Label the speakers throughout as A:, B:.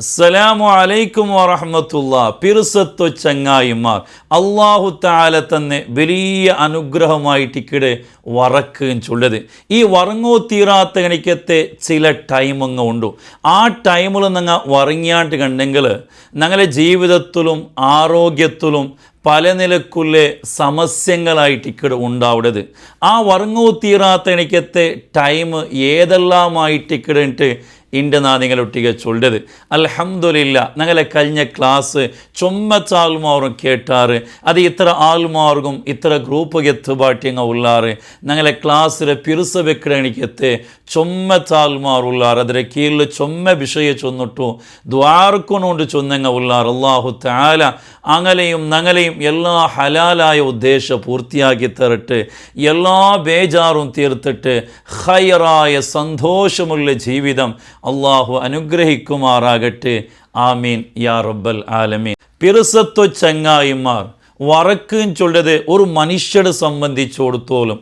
A: അസ്സലാമു അലൈക്കും വറഹമത്തുള്ള. പിറുസത്തു ചങ്ങായിമാർ അള്ളാഹു താല തന്നെ വലിയ അനുഗ്രഹമായിട്ടിക്കിടെ വറക്കുകയും ചൊല്ലത്. ഈ വറങ്ങോ തീരാത്ത കണിക്കത്തെ ചില ടൈമങ്ങ ഉണ്ടു. ആ ടൈമിൽ നിങ്ങൾ വറങ്ങിയാണ്ട് കണ്ടെങ്കിൽ ഞങ്ങളുടെ ജീവിതത്തിലും ആരോഗ്യത്തിലും പല നിലക്കുള്ള സമസ്യങ്ങളായിട്ട് ഇക്കടെ ആ വറങ്ങോ തീരാത്ത എനിക്കത്തെ ടൈം ഏതെല്ലാമായിട്ട് ഇക്കടെ ഇന്റെ നാ നിങ്ങളൊട്ടിಗೆ ചൊല്ലത് അൽഹംദുലില്ല ഞങ്ങളെ കഴിഞ്ഞ ക്ലാസ് ചൊമ്മച്ച ആൾമാറും കേട്ടാറ് അത് ഇത്ര ആൾമാർഗും ഇത്ര ഗ്രൂപ്പ് എത്തുപാട്ടിങ്ങ ഉള്ളാറ്. ഞങ്ങളെ ക്ലാസ്സിലെ പിറുസ വെക്കണിക്കത്ത് ചൊമ്മച്ച ആൾമാർ ഉള്ളാറ്. അതിലെ കീഴിൽ ചൊമ്മ വിഷയ ചൊന്നിട്ടു ദ്വാർക്കൊണ്ടുകൊണ്ട് ചൊന്നങ്ങ ഉള്ളാർ അള്ളാഹു താല അങ്ങലെയും ഞങ്ങളെയും എല്ലാ ഹലാലായ ഉദ്ദേശം പൂർത്തിയാക്കി തരട്ട് എല്ലാ ബേജാറും തീർത്തിട്ട് ഹൈറായ സന്തോഷമുള്ള ജീവിതം അള്ളാഹു അനുഗ്രഹിക്കുമാറാകട്ടെ. ആമീൻ. യാ റബ്ബൽ ആലമീൻ. പിറുസത്വ ചങ്ങായിമാർ വറക്കും ചൊല്ലത് ഒരു മനുഷ്യരെ സംബന്ധിച്ചിടത്തോളം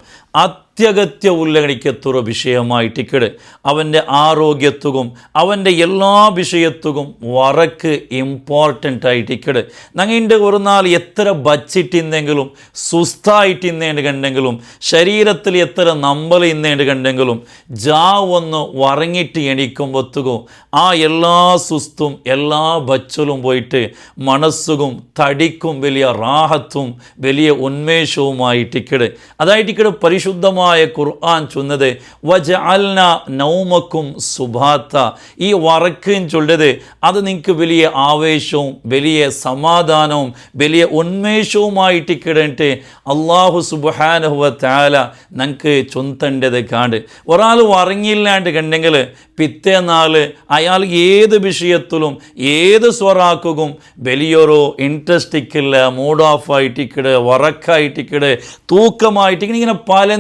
A: അത്യഗത്യ ഉല്ലംഘിക്കത്തുറ വിഷയമായിട്ടിക്കട് അവന്റെ ആരോഗ്യത്തുകും അവന്റെ എല്ലാ വിഷയത്തുകും വറക്ക് ഇമ്പോർട്ടന്റ് ആയിട്ടിക്കട് ഞങ്ങളുടെ ഒരു നാൾ എത്ര ബച്ചിട്ടിന്നെങ്കിലും സുസ്ഥായിട്ടിന്നേണ്ട് കണ്ടെങ്കിലും ശരീരത്തിൽ എത്ര നമ്പൽ ഇന്നേണ്ട് കണ്ടെങ്കിലും ജാ ഒന്ന് വറങ്ങിട്ട് എണീക്കുമ്പോത്തുകും ആ എല്ലാ സുസ്തും എല്ലാ ബച്ചലും പോയിട്ട് മനസ്സുകും തടിക്കും വലിയ റാഹത്തും വലിയ ഉന്മേഷവുമായി ടിക്കട്. ഉന്മേഷവുമായിട്ടിക്കട് അതായിട്ടിക്കട് പരിശുദ്ധമായ ഖുർആൻ ചൊന്നത് വജ അൽന നൗമക്കും സുഭാത്ത ഈ വറക്കും ചൊല്ലത് അത് നിങ്ങൾക്ക് വലിയ ആവേശവും വലിയ സമാധാനവും വലിയ ഉന്മേഷവുമായിട്ട് കിടന്നിട്ട് അള്ളാഹു സുബാനുഹുവ താല ഞങ്ങൾക്ക് ചൊന്തണ്ടത് കാണ്ട്. ഒരാൾ വറങ്ങിയില്ലാണ്ട് കണ്ടെങ്കിൽ പിറ്റേനാൾ അയാൾ ഏത് വിഷയത്തിലും ഏത് സ്വറാക്കുകയും വലിയൊരു ഇൻട്രസ്റ്റിക്കില്ല മൂഡ് ഓഫ് ആയിട്ടിക്കട് വറക്കായിട്ടിക്കട് തൂക്കമായിട്ടിങ്ങനെ പല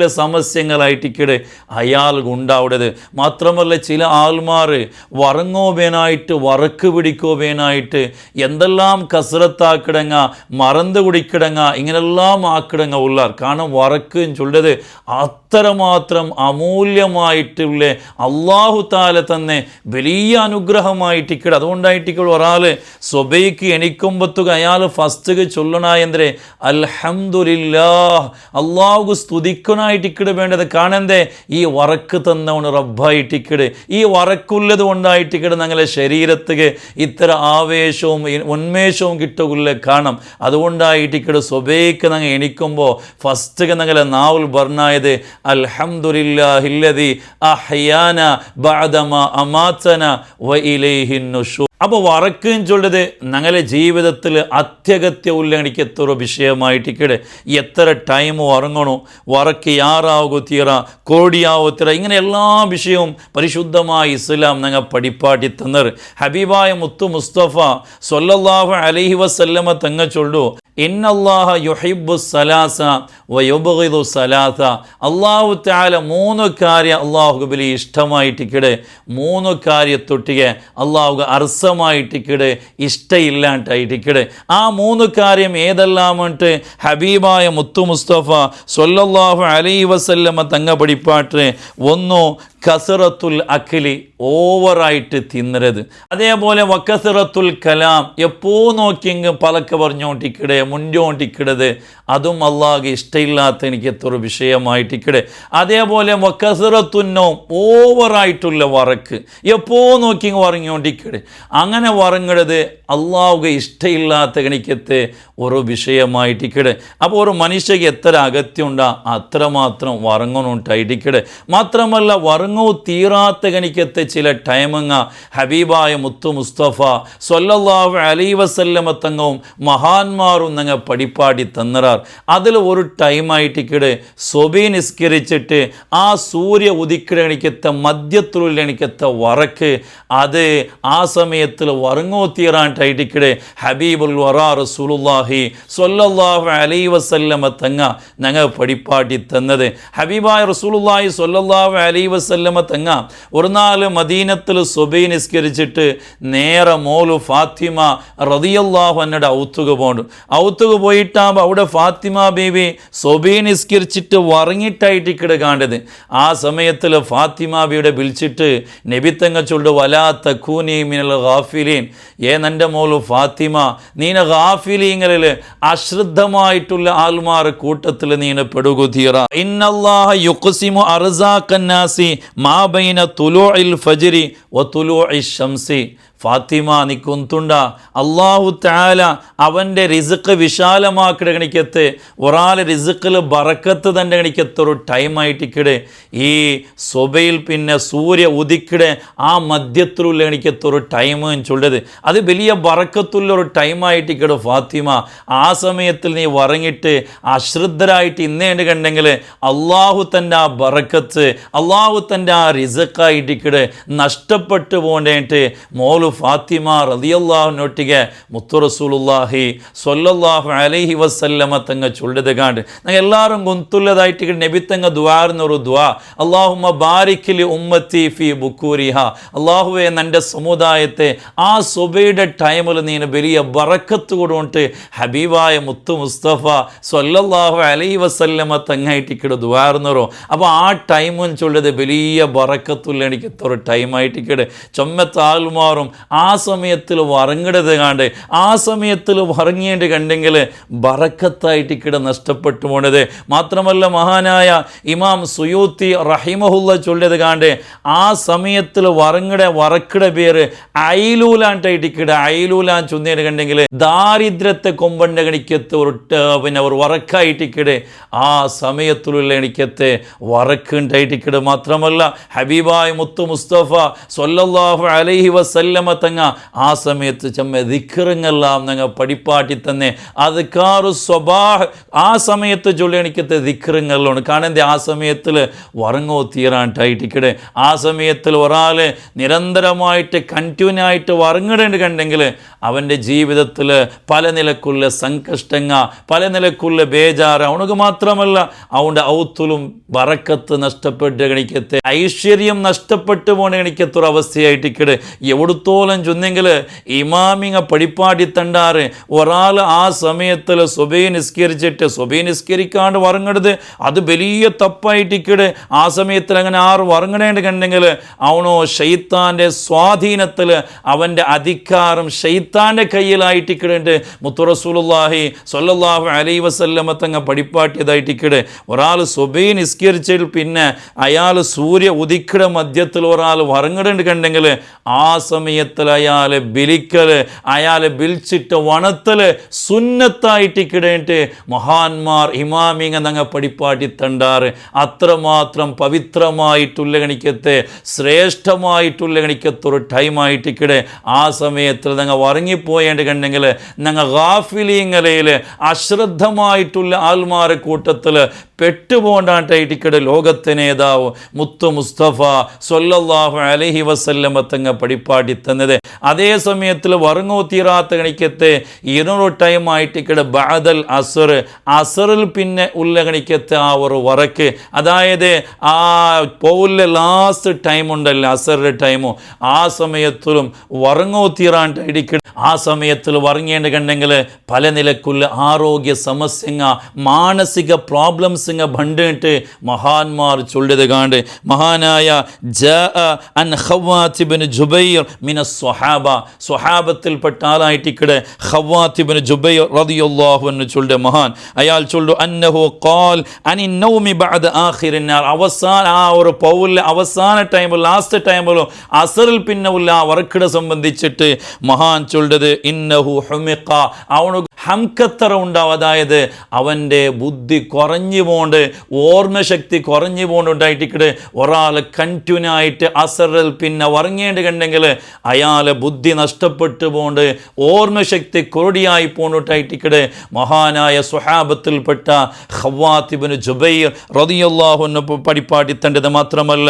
A: സമസ്യങ്ങളായിട്ടിക്കട് അയാൾ ഉണ്ടാവുന്നത് മാത്രമല്ല ചില ആൾമാർ വറങ്ങോവേനായിട്ട് വറക്ക് പിടിക്കോവേനായിട്ട് എന്തെല്ലാം കസരത്താക്കിടങ്ങ മറന്ന് കുടിക്കിടങ്ങ ഇങ്ങനെല്ലാം ആക്കിടങ്ങ ഉള്ളാർ. കാരണം വറക്ക് ചൊല്ലത് അത്രമാത്രം അമൂല്യമായിട്ടുള്ള അള്ളാഹു താല തന്നെ വലിയ അനുഗ്രഹമായിട്ടിക്കട് അതുകൊണ്ടായിട്ടിക്കട് ഒരാൾ സ്വബൈക്ക് എണിക്കുമ്പത്തുക അയാൾ ഫസ്റ്റ് ചൊല്ലണ എന്തേ അൽഹമുല്ലാ അള്ളാഹു സ്തുതിക്കണായിട്ടിക്കട് വേണ്ടത് കാണന്തേ ഈ വറക്ക് തന്നവണ് റബ്ബായിട്ടിക്കട് ഈ വറക്കുള്ളത് കൊണ്ടായിട്ടിക്കട് ഞങ്ങളെ ശരീരത്തിക്ക് ഇത്ര ആവേശവും ഉന്മേഷവും കിട്ടുകയില്ല കാണാം അതുകൊണ്ടായിട്ടിക്കട് സ്വബേക്ക് ഞങ്ങൾ എണിക്കുമ്പോൾ ഫസ്റ്റ് ഞങ്ങളെ നാവുൽ ബർണായത് അൽഹദില്ലാഹില്ലതി അഹ്യാന ബഅദമ അമാത്തന വ അപ്പോൾ വറക്കും ചൊല്ലത് ഞങ്ങളെ ജീവിതത്തിൽ അത്യഗത്യ ഉല്ലംഘിക്കത്തൊരു വിഷയമായിട്ടിക്കടെ എത്ര ടൈം ഉറങ്ങണോ വറക്ക് യാറാവോ തീറ കോടിയാവോ തീറ ഇങ്ങനെ എല്ലാ വിഷയവും പരിശുദ്ധമായ ഇസ്ലാം ഞങ്ങൾ പഠിപ്പാട്ടി തന്നർ ഹബീബായ മുത്തു മുസ്തഫ സൊല്ലാഹു അലഹി വസല്ലമ തങ്ങ ചൊല്ലു ഇന്നല്ലാഹ യുഹിബു സലാസ വയുബിദു സലാസ. അള്ളാഹു താല മൂന്ന് കാര്യം അള്ളാഹു ബലി ഇഷ്ടമായിട്ടിക്കടെ മൂന്ന് കാര്യത്തൊട്ടിಗೆ അള്ളാഹു അർസമായിട്ടിക്കടെ ഇഷ്ടയില്ലാണ്ടായിട്ടിക്കടെ ആ മൂന്ന് കാര്യം ഏതെല്ലാമിട്ട് ഹബീബായ മുത്തു മുസ്തഫ സൊല്ലാഹു അലൈ വസല്ലമ തങ്ങ പഠിപ്പാട്ട്. ഒന്നു കസറത്തുൽ അഖിലി ഓവറായിട്ട് തിന്നരുത്. അതേപോലെ വക്കസറത്തുൽ കലാം എപ്പോ നോക്കിയെങ്കിൽ പലക്ക പറഞ്ഞോണ്ടിക്കിടെ മുൻപോണ്ടിക്കിടത് അതും അള്ളാഹ് ഇഷ്ടമില്ലാത്ത എനിക്ക് എത്ര വിഷയമായിട്ടിക്കിടെ അതേപോലെ വക്കസറത്തുന്നോം ഓവറായിട്ടുള്ള വറക്ക് എപ്പോ നോക്കിയെങ്കിൽ വറങ്ങിക്കൊണ്ടിക്കിടെ അങ്ങനെ വറങ്ങിടത് അള്ളാഹുക ഇഷ്ടമില്ലാത്ത എനിക്കത്തെ ഒരു വിഷയമായിട്ടിക്കിടെ അപ്പോൾ ഒരു മനുഷ്യക്ക് എത്ര അകത്യമുണ്ടാ അത്രമാത്രം വറങ്ങണുണ്ടായിട്ടിക്കിടെ മാത്രമല്ല വറങ്ങു തീരാത്ത കണിക്കത്തെ ചില ടൈമങ്ങ. ഹബീബായ മുത്തു മുസ്തഫ സൊല്ലാഹു അലൈ വസല്ലമ തങ്ങവും മഹാന്മാരും ഞങ്ങൾ പഠിപ്പാടി തന്നറാർ. അതിൽ ഒരു ടൈമായിട്ട് കിട് സ്വബി നിസ്കരിച്ചിട്ട് ആ സൂര്യ ഉദിക്കിടണിക്കത്തെ മധ്യത്തിലുള്ള എണിക്കത്തെ വറക്ക്. അത് ആ സമയത്തിൽ വറങ്ങോ തീരാണ്ടായിട്ടിക്കിടെ ഹബീബുൽ വറാ റസൂലുള്ളാഹി സൊല്ലാഹു വസല്ലമ തങ്ങ ഞങ്ങൾ പഠിപ്പാട്ടി തന്നത്. ഹബീബായ റസൂലുല്ലാഹി സൊല്ലാഹു അലൈഹി വസല്ലം വസല്ലമ തങ്ങ. ഒരു നാല് മദീനത്തിൽ സുബൈ നിസ്കരിച്ചിട്ട് നേരെ മോലു ഫാത്തിമ റതിയല്ലാഹു എന്നയുടെ ഔത്തുക പോണ്ടു ഔത്തുക പോയിട്ടാകുമ്പോൾ അവിടെ ഫാത്തിമ ബീവി സുബൈ നിസ്കരിച്ചിട്ട് വറങ്ങിട്ടായിട്ട് കാണ്ടത്. ആ സമയത്തിൽ ഫാത്തിമ ബിയുടെ വിളിച്ചിട്ട് നബിത്തങ്ങ ചൊല്ലു വലാത്ത കൂനി മിനൽ ഗാഫിലീൻ. ഏ നന്റെ മോലു ഫാത്തിമ നീന ഗാഫിലീങ്ങളിൽ അശ്രദ്ധമായിട്ടുള്ള ആൽമാർ കൂട്ടത്തിൽ നീന പെടുകുതീറ ഇന്നല്ലാഹ യുഖസിമു അർസാഖന്നാസി മാ ബൈന തുലൂഇൽ ഫജ്രി വ തുലൂഇ ശംസി ഫാത്തിമ നിക്കുന്തുണ്ട അള്ളാഹു താല അവന്റെ റിസുക്ക് വിശാലമാക്കിയുടെ കണിക്കത്ത് ഒരാളെ റിസുക്കിൽ ബറക്കത്ത് തന്നെ കണിക്കത്തൊരു ടൈമായിട്ടിക്കിടെ ഈ സൊബയിൽ പിന്നെ സൂര്യ ഉദിക്കിടെ ആ മധ്യത്തിലുള്ള കണിക്കത്തൊരു ടൈം ചൊല്ലത് അത് വലിയ ബറക്കത്തുള്ള ഒരു ഫാത്തിമ. ആ സമയത്തിൽ നീ വറങ്ങിട്ട് അശ്രദ്ധരായിട്ട് ഇന്നേണ്ട് കണ്ടെങ്കിൽ അള്ളാഹു തന്റെ ആ ബറക്കത്ത് അള്ളാഹു തന്റെ ആ റിസക്കായിട്ടിക്കിടെ നഷ്ടപ്പെട്ടു പോകേണ്ടിട്ട് മോലു ഫാത്തിമ റതിയല്ലാഹുനൊട്ടിಗೆ മുത്തു റസൂലുള്ളാഹി സ്വല്ലല്ലാഹു അലൈഹി വസല്ലമ തങ്ങ ചൊല്ലത് കാണ്ട്. ഞങ്ങൾ എല്ലാവരും ഗുന്തുല്ലതായിട്ട് നബി തങ്ങ ദ്വാർന്നൊരു ദ്വാ അള്ളാഹുമ്മ ബാരിക്കിലി ഉമ്മത്തി ഫി ബുക്കൂരിഹ. അള്ളാഹുവെ എന്റെ സമുദായത്തെ ആ സുബയുടെ ടൈമിൽ നീ വലിയ ബറക്കത്ത് കൊടുത്ത് ഹബീബായ മുത്തു മുസ്തഫ സ്വല്ലല്ലാഹു അലൈഹി വസല്ലമ തങ്ങായിട്ടിക്കട് ദ്വാർന്നറോ അപ്പോൾ ആ ടൈമും ചൊല്ലത് വലിയ ബറക്കത്തുള്ള എനിക്ക് ഒരു ടൈമായിട്ടിക്കട് ചൊമ്മത്താൽമാറും ആ സമയത്തിൽ വറങ്ങിടത് കാണ്ട്. ആ സമയത്തിൽ വറങ്ങേണ്ടി കണ്ടെങ്കിൽ ബറക്കത്തായിട്ട് കിട നഷ്ടപ്പെട്ടു പോണത്. മാത്രമല്ല മഹാനായ ഇമാം സുയൂത്തി റഹിമഹുല്ല ചൊല്ലിയത് കാണ്ട് ആ സമയത്തിൽ വറങ്ങടെ വറക്കിട പേര് ഐലൂലാണ്ടായിട്ട് കിട. അയലൂലാൻ ചൊന്നേര് കണ്ടെങ്കിൽ ദാരിദ്ര്യത്തെ കൊമ്പണ്ട കണിക്കത്ത് ഒരു ട്ട- പിന്നെ ഒരു വറക്കായിട്ട് കിട. ആ സമയത്തിലുള്ള എണിക്കത്തെ വറക്കുണ്ടായിട്ട് കിട. മാത്രമല്ല ഹബീബായ് മുത്തു മുസ്തഫ സൊല്ലാഹു അലൈഹി വസല്ലമ തങ്ങ ആ സമയത്ത് ചമ്മ ദിക്കറുങ്ങെല്ലാം ഞങ്ങൾ പഠിപ്പാട്ടി തന്നെ. അത് കാറു സ്വഭാവ ആ സമയത്ത് ചൊല്ലിയണിക്കത്തെ ദിക്കറുങ്ങളിലാണ് കാണേണ്ട ആ സമയത്തിൽ വറങ്ങോ തീരാണ്ടായിട്ടിക്കടെ ആ സമയത്തിൽ ഒരാൾ നിരന്തരമായിട്ട് കണ്ടിന്യൂ ആയിട്ട് വറങ്ങിടേണ്ടി കണ്ടെങ്കിൽ അവന്റെ ജീവിതത്തിൽ പല നിലക്കുള്ള സംകഷ്ടങ്ങ പല നിലക്കുള്ള ബേജാറ്. അവനക്ക് മാത്രമല്ല അവന്റെ ഔത്തുലും വറക്കത്ത് നഷ്ടപ്പെട്ട് കണിക്കത്തെ ഐശ്വര്യം നഷ്ടപ്പെട്ടു പോണ ഗണിക്കത്തൊരു അവസ്ഥയായിട്ടിക്കട് എവിടുത്തോളം ചെന്നെങ്കിൽ ഇമാമിങ്ങ പടിപ്പാടി തണ്ടാറ്. ഒരാൾ ആ സമയത്തിൽ സ്വബൈ നിസ്കരിച്ചിട്ട് സ്വബൈ നിസ്കരിക്കാണ്ട് വറങ്ങരുത് അത് വലിയ തപ്പായിട്ടിക്കട് ആ സമയത്തിൽ അങ്ങനെ ആറ് വറങ്ങണേണ്ട കണ്ടെങ്കിൽ അവനോ ഷെയ്ത്താന്റെ സ്വാധീനത്തിൽ അവന്റെ അധികാരം ഷെയ്ത്താന്റെ കയ്യിലായിട്ടിക്കിടണ്ട് മുത്തുറസൂലുല്ലാഹി സ്വല്ലല്ലാഹു അലൈ വസല്ലമ തങ്ങ പടിപ്പാട്ടിയതായിട്ടിക്കിട് ഒരാൾ സ്വബൈ നിസ്കരിച്ചതിൽ പിന്നെ അയാൾ സൂര്യ ഉദിക്കിട മധ്യത്തിൽ ഒരാൾ വറങ്ങിടേണ്ട് കണ്ടെങ്കിൽ ആ സമയത്തിൽ അയാളെ ബിലിക്കൽ അയാളെ ബിൽച്ചിട്ട് വണത്തൽ സുന്നത്തായിട്ട് കിടന്നിട്ട് മഹാന്മാർ ഇമാമിങ്ങ നങ്ങ പഠിപ്പാട്ടി തണ്ടാറ്. അത്രമാത്രം പവിത്രമായിട്ടുള്ള കണിക്കത്തെ ശ്രേഷ്ഠമായിട്ടുള്ള ഗണിക്കത്തൊരു ടൈമായിട്ടിക്കിടെ ആ സമയത്തിൽ ഞങ്ങൾ വറങ്ങിപ്പോയേണ്ട കണ്ടെങ്കിൽ ഞങ്ങൾ ഗാഫിലിങ്ങലയിൽ അശ്രദ്ധമായിട്ടുള്ള ആൽമാരെ കൂട്ടത്തിൽ പെട്ടുപോണ്ടായിട്ടിക്കടെ ലോകത്തെ നേതാവ് മുത്തു മുസ്തഫ സൊല്ലാഹു അലഹി വസല്ലമ തങ്ങ പടിപ്പാടി തന്നത്. അതേ സമയത്തിൽ വറങ്ങോ തീരാത്ത കണിക്കത്തെ ഇരുന്നൂറ് ടൈം ആയിട്ടിക്കടെ ബാദൽ അസർ. അസറിൽ പിന്നെ ഉള്ള കണിക്കത്തെ ആ ഒരു വറക്ക്. അതായത് ആ പോവുള്ള ലാസ്റ്റ് ടൈം ഉണ്ടല്ലോ അസറിന്റെ ടൈമോ ആ സമയത്തിലും വറങ്ങോ തീരാണ്ടായിട്ടിക്കടെ ആ സമയത്തിൽ വറങ്ങേണ്ട കണ്ടെങ്കിൽ പല നിലക്കുള്ള ആരോഗ്യ സമസ്യങ്ങ മാനസിക പ്രോബ്ലംസിങ്ങ ബണ്ടിട്ട് മഹാന്മാർ ചൊല്ലിയത് കാണ്ട് മഹാനായ ജാഅ അൻ ഹവാത്തിബിന് ജുബൈർ മിന സ്വഹാബ. സ്വഹാബത്തിൽപ്പെട്ട ആളായിട്ടിക്കടെ ഹവാത്തിബിന് ജുബൈർ റളിയല്ലാഹു അൻഹു ചൊല്ലിയ മഹാൻ. അയാൾ ചൊല്ലു അന്നഹു ഖാൽ അനി നൗമി ബഅദ ആഖിറിൻ നാർ. അവസാന ആ ഒരു പൗലിലെ അവസാന ടൈമിൽ ലാസ്റ്റ് ടൈമിലോ അസറിൽ പിന്നെ ഉള്ള ആ വർക്കിടെ സംബന്ധിച്ചിട്ട് മഹാൻ ചൊല്ലത് ഇന്നഹു ഹുമിഖ. അവന് ഹംകത്തറ ഉണ്ടാവും. അതായത് അവന്റെ ബുദ്ധി കുറഞ്ഞു പോണ്ട് ഓർമ്മശക്തി കുറഞ്ഞു പോണ്ടുണ്ടായിട്ടിക്കട് ഒരാൾ കണ്ടിന്യൂനായിട്ട് അസറൽ പിന്നെ ഉറങ്ങേണ്ടി കണ്ടെങ്കിൽ അയാളെ ബുദ്ധി നഷ്ടപ്പെട്ടു പോണ്ട് ഓർമ്മശക്തി കുറടിയായി പോണ്ടിട്ടായിട്ടിക്കട് മഹാനായ സുഹാബത്തിൽപ്പെട്ട ഹവാത്തിബിന് ജുബൈർ റതിയല്ലാഹുന്ന് പടിപ്പാടി തണ്ടത് മാത്രമല്ല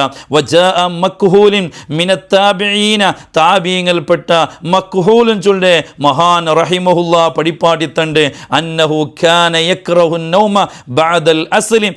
A: മക്ഹൂലിൻ മിനത്താബിഈന താബീങ്ങൽപ്പെട്ട മക്ഹൂലിൻ ചൊല്ലെ മഹാൻ റഹിമഹുല്ല പടിപ്പാടി തണ്ട അന്നഹു കാന യക്റഹു നൗമ ബഅദൽ അസ്ലി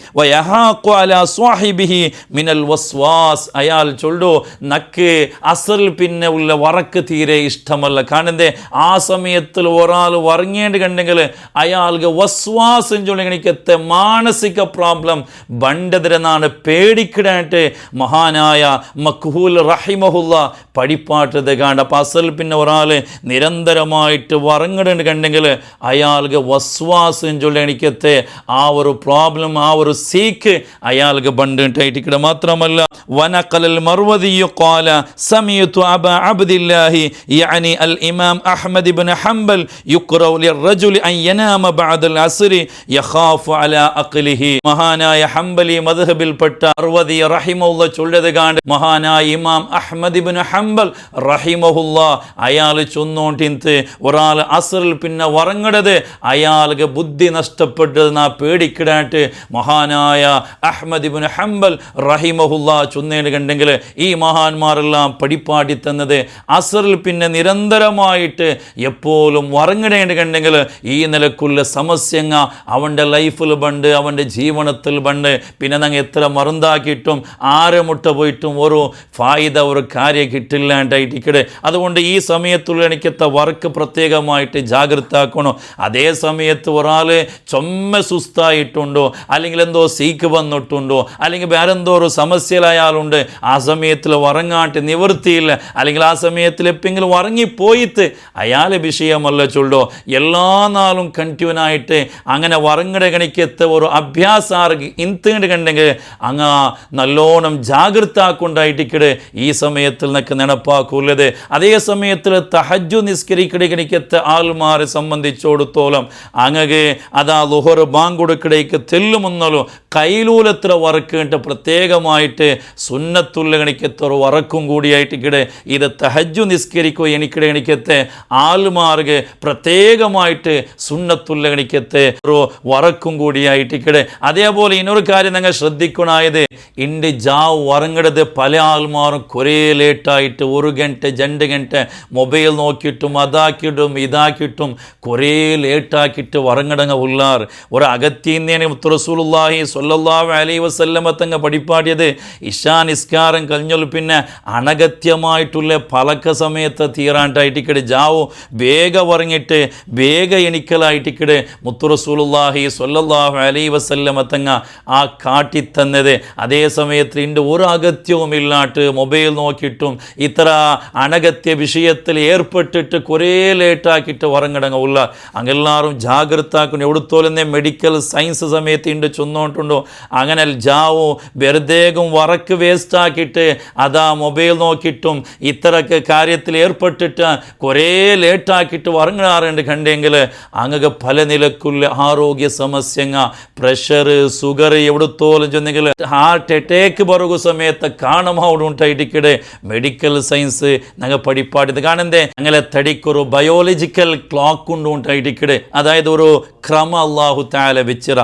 A: സ്വാഹിബിഹി മിനൽ വസ്വാസ്. അയാൾ ചൊല്ലു നക്ക് അസൽ പിന്നെ ഉള്ള വറക്ക് തീരെ ഇഷ്ടമല്ല. കാണുന്നേ ആ സമയത്തിൽ ഒരാൾ ഉറങ്ങേണ്ടി കണ്ടെങ്കിൽ അയാൾക്ക് വസ്വാസം ചൊല്ലിക്കത്തെ മാനസിക പ്രോബ്ലം ബണ്ടതിരെന്നാണ് പേടിക്കിടായിട്ട് മഹാനായ മഖ്ഹൂൽ റഹിമഹുല്ല പഠിപ്പാട്ടത് കാണും അപ്പം അസൽ പിന്നെ ഒരാൾ നിരന്തരമായിട്ട് വറങ്ങിടേണ്ടി കണ്ടെങ്കിൽ അയാൾക്ക് വസ്വാസം ചൊല്ലിക്കത്തെ ആ ഒരു പ്രോബ്ലം പറഞ്ഞും ആ ഒരു സീക്ക് അയാൾക്ക് പണ്ട് ഉണ്ടായിട്ടിക്കട മാത്രമല്ല. വനക്കലൽ മറുവതിയു കോല സമയത്തു അബ അബ്ദില്ലാഹി യാനി അൽ ഇമാം അഹ്മദ് ഇബ്ൻ ഹംബൽ യുക്റൗ ലിർറജുലി അൻ യനാമ ബഅദൽ അസ്രി യഖാഫു അലാ അഖലിഹി. മഹാനായ ഹംബലി മദ്ഹബിൽപ്പെട്ട അർവതി റഹിമുള്ള ചൊല്ലത് കാണ്ട് മഹാനായ ഇമാം അഹ്മദ് ഇബ്ൻ ഹംബൽ റഹിമഹുള്ള അയാൾ ചൊന്നോണ്ടിന്ത് ഒരാൾ അസറിൽ പിന്നെ ഉറങ്ങടത് അയാൾക്ക് ബുദ്ധി നഷ്ടപ്പെട്ടത് നാ പേടിക്കിടാട്ട് മഹാനായ അഹ്മദ് ഇബ്നു ഹംബൽ റഹിമഹുല്ല ചുന്നേൽ കണ്ടെങ്കിൽ ഈ മഹാന്മാരെല്ലാം പഠിപ്പാടി തന്നത് അസറിൽ പിന്നെ നിരന്തരമായിട്ട് എപ്പോഴും വറങ്ങിടേണ്ടി കണ്ടെങ്കിൽ ഈ നിലക്കുള്ള സമസ്യങ്ങ അവന്റെ ലൈഫിൽ ബണ്ട് അവന്റെ ജീവനത്തിൽ ബണ്ട് പിന്നെ ഞങ്ങൾ എത്ര മറുന്താക്കിയിട്ടും ആരെ മുട്ട പോയിട്ടും ഒരു ഫായിദ ഒരു കാര്യം കിട്ടില്ലാണ്ടായിട്ടിക്കടെ അതുകൊണ്ട് ഈ സമയത്തുള്ള എനിക്കെത്ത വർക്ക് പ്രത്യേകമായിട്ട് ജാഗ്രത ആക്കണം അതേ സമയത്ത് ഒരാൾ ചൊമ്മ സുസ്തായിട്ടുണ്ടോ? അല്ലെങ്കിൽ എന്തോ സീക്ക് വന്നിട്ടുണ്ടോ? അല്ലെങ്കിൽ വേറെന്തോ ഒരു സമസ്യയിലായാലുണ്ട് ആ സമയത്തിൽ ഉറങ്ങാട്ട് നിവൃത്തിയില്ല. അല്ലെങ്കിൽ ആ സമയത്തിൽ എപ്പെങ്കിലും ഉറങ്ങിപ്പോയിട്ട് അയാളെ വിഷയമല്ല ചൊല്ലോ എല്ലാ നാളും കണ്ടിന്യൂനായിട്ട് അങ്ങനെ ഉറങ്ങട കണിക്കെത്ത ഒരു അഭ്യാസാർക്ക് ഇന്ത് കണ്ടെങ്കിൽ അങ്ങ് നല്ലോണം ജാഗ്രത കൊണ്ടായിട്ടിക്കട് ഈ സമയത്തിൽ നിനക്ക് നെനപ്പാക്കുള്ളത് അതേ സമയത്തിൽ തഹജു നിസ്കരിക്കടി കണിക്കെത്ത ആൾമാരെ സംബന്ധിച്ചോടത്തോളം അങ്ങക്ക് അതാ ലുഹർ ബാങ്കൊടുക്കടേക്ക് തെല്ലുമെന്നല്ലോ കൈലൂലത്ര വറക്കേണ്ട പ്രത്യേകമായിട്ട് സുന്നത്തുള്ള ഒരു വറക്കും കൂടിയായിട്ട് ഇക്കിടെ ഇത് തഹജു നിസ്കരിക്കുക എനിക്കിടെ എനിക്കത്തെ ആൽമാർഗ് പ്രത്യേകമായിട്ട് സുന്നത്തുള്ള കണിക്കത്തെ ഒരു വറക്കും കൂടിയായിട്ട് ഇക്കിടെ അതേപോലെ ഇനൊരു കാര്യം നിങ്ങൾ ശ്രദ്ധിക്കണായത് എന്റെ ജാ വറങ്ങടത് പല ആൾമാരും കുറേ ലേറ്റായിട്ട് ഒരു ഗണ്ട് രണ്ട് ഗണ്ട് മൊബൈൽ നോക്കിയിട്ടും അതാക്കിയിട്ടും ഇതാക്കിയിട്ടും കുറേ ലേറ്റാക്കിയിട്ട് വറങ്ങടങ്ങ ഉള്ളാർ. ഒരു അകത്തീന്നേനെ റസൂലുള്ളാഹി സ്വല്ലല്ലാഹു അലൈഹി വസല്ലമ തങ്ങ പഠിപ്പാടിയത് ഇഷാ നിസ്കാരം കഴിഞ്ഞാൽ പിന്നെ അനഗത്യമായിട്ടുള്ള പലക്ക സമയത്ത് തീരാണ്ടായിട്ടിക്കട് ജാവോ വേഗ പറഞ്ഞിട്ട് വേഗ എണിക്കലായിട്ടിക്കട് മുത്തുറസൂലുള്ളാഹി സ്വല്ലല്ലാഹു അലൈഹി വസല്ലമ തങ്ങ ആ കാട്ടിത്തന്നത് അതേ സമയത്ത് ഇതിന്റെ ഒരു അഗത്യവും ഇല്ലാട്ട് മൊബൈൽ നോക്കിയിട്ടും ഇത്ര അനഗത്യ വിഷയത്തിൽ ഏർപ്പെട്ടിട്ട് കുറേ ലേറ്റാക്കിയിട്ട് ഉറങ്ങടങ്ങ ഉള്ള അങ്ങെല്ലാവരും ജാഗ്രത എവിടുത്തോലെ മെഡിക്കൽ സയൻസ് സമയത്ത് ഇണ്ട് ചെന്നോട്ടുണ്ടോ? അങ്ങനെ ജാവോ വെറുതേകും വറക്ക് വേസ്റ്റാക്കിയിട്ട് അതാ മൊബൈൽ നോക്കിയിട്ടും ഇത്രക്ക് കാര്യത്തിൽ ഏർപ്പെട്ടിട്ട് കുറേ ലേറ്റാക്കിയിട്ട് ഉറങ്ങാറുണ്ട് കണ്ടെങ്കിൽ. അങ്ങക്ക് പല നിലക്കുള്ള ആരോഗ്യ സമസ്യങ്ങ പ്രഷർ സുഗർ എവിടുത്തോലും ചെന്നെങ്കിൽ ഹാർട്ട് അറ്റാക്ക് ബറുകു സമയത്ത് കാണുമാവുണ്ടായിട്ടിക്കടെ മെഡിക്കൽ സയൻസ് ഞങ്ങൾ പഠിപ്പാടിത് കാണണ്ടേ? ഞങ്ങളെ തടിക്കൊരു ബയോളജിക്കൽ ക്ലോക്ക് ഉണ്ട് അതായത് ഒരു ക്രമ അള്ളാഹു താല വെച്ചിറ.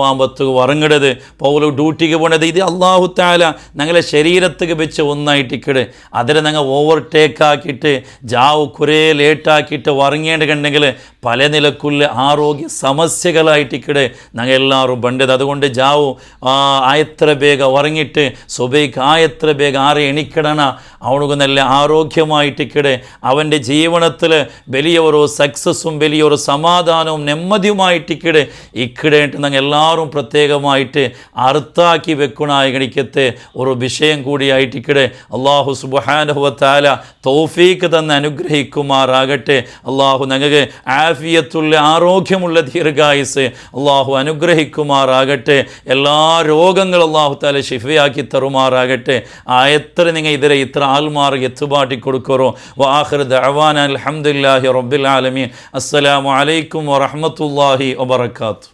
A: ദുനിയാവാമ്പത്തുക വറങ്ങിടത്. പൗല ഡ്യൂട്ടിക്ക് പോണത് ഇത് അള്ളാഹു താല ഞങ്ങളെ ശരീരത്തേക്ക് വെച്ച് ഒന്നായിട്ട് ഒന്നായിട്ടിക്കട് അതിനെ ഞങ്ങൾ ഓവർടേക്ക് ആക്കിയിട്ട് ജാവ് കുറേ ലേറ്റാക്കിയിട്ട് വറങ്ങേണ്ടിണ്ടെങ്കിൽ പല നിലക്കുള്ള ആരോഗ്യ സമസ്യകളായിട്ടിക്കട് ഞങ്ങൾ എല്ലാവരും പണ്ടത്. അതുകൊണ്ട് ജാവു ആയത്ര വേഗം ഉറങ്ങിയിട്ട് സുബൈക്ക് ആയത്ര വേഗം ആരെ എണിക്കടണ അവനുക്ക് നല്ല ആരോഗ്യമായിട്ടിക്കട് അവന്റെ ജീവനത്തിൽ വലിയ ഒരു സക്സസ്സും വലിയൊരു സമാധാനവും നെമ്മതിയുമായിട്ടിക്കട് ഇക്കിടേട്ട് ഞങ്ങൾ എല്ലാ എല്ലാവരും പ്രത്യേകമായിട്ട് അർത്ഥാക്കി വെക്കണായ ഗണിക്കത്തെ ഒരു വിഷയം കൂടിയായിട്ടിക്കടെ. അള്ളാഹു സുബാനുഹത്താല തൗഫീക്ക് തന്നെ അനുഗ്രഹിക്കുമാറാകട്ടെ. അള്ളാഹു ഞങ്ങൾക്ക് ആഫിയത്തുള്ള ആരോഗ്യമുള്ള ദീർഘായുസ് അള്ളാഹു അനുഗ്രഹിക്കുമാറാകട്ടെ. എല്ലാ രോഗങ്ങളും അള്ളാഹു താല ഷിഫയാക്കി തരുമാറാകട്ടെ. ആ എത്ര നിങ്ങൾ ഇതിരെ ഇത്ര ആൽമാർ എത്തുപാട്ടി കൊടുക്കറോ? വാഹിർ ദഹവാൻ അലഹമുല്ലാഹി റബ്ബിൽ ആലമീൻ. അസ്സലാമു അലൈക്കും വബറകാതുഹു.